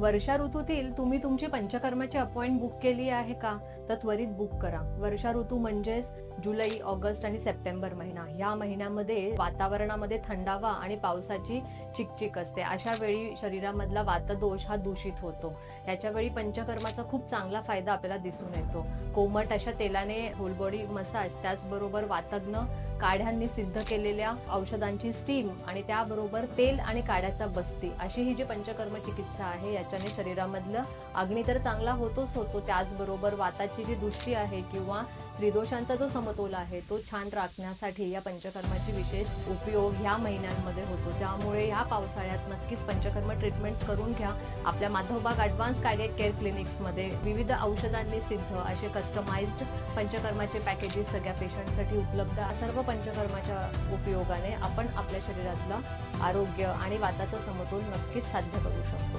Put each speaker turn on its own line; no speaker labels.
वर्षा ऋतूतील तुम्ही तुमची पंचकर्माची appoint book केली आहे का? तर त्वरित बुक करा. वर्षा ऋतू म्हणजेच जुलै ऑगस्ट आणि सप्टेंबर महिना. या महिन्यामध्ये वातावरणामध्ये थंडावा आणि पावसाची चिकचिक असते. अशा वेळी शरीरामधला वातदोष हा दूषित होतो. याच्या वेळी पंचकर्माचा खूप चांगला फायदा आपल्याला दिसून येतो. कोमट अशा तेलाने होल बॉडी मसाज त्याचबरोबर वातज्ञ काढ्यांनी सिद्ध केलेल्या औषधांची स्टीम आणि त्याबरोबर तेल आणि काड्याचा बस्ती. अशी ही जी पंचकर्म चिकित्सा आहे याच्याने शरीरामधलं अग्नी तर चांगला होतोच होतो. त्याचबरोबर वाताची जी दृष्टी आहे किंवा त्रिदोषांचा जो समतोल आहे तो छान राखण्यासाठी या पंचकर्माची विशेष उपयोग ह्या महिन्यांमध्ये होतो. त्यामुळे ह्या पावसाळ्यात नक्कीच पंचकर्म ट्रीटमेंट्स करून घ्या. आपल्या माधवबाग ॲडव्हान्स कार्डियक केअर क्लिनिक्समध्ये विविध औषधांनी सिद्ध असे कस्टमाइज्ड पंचकर्माचे पॅकेजेस सगळ्या पेशंटसाठी उपलब्ध सर्व पंचकर्माच्या उपयोगाने आपण आपल्या शरीरातलं आरोग्य आणि वाताचा समतोल नक्कीच साध्य करू शकतो.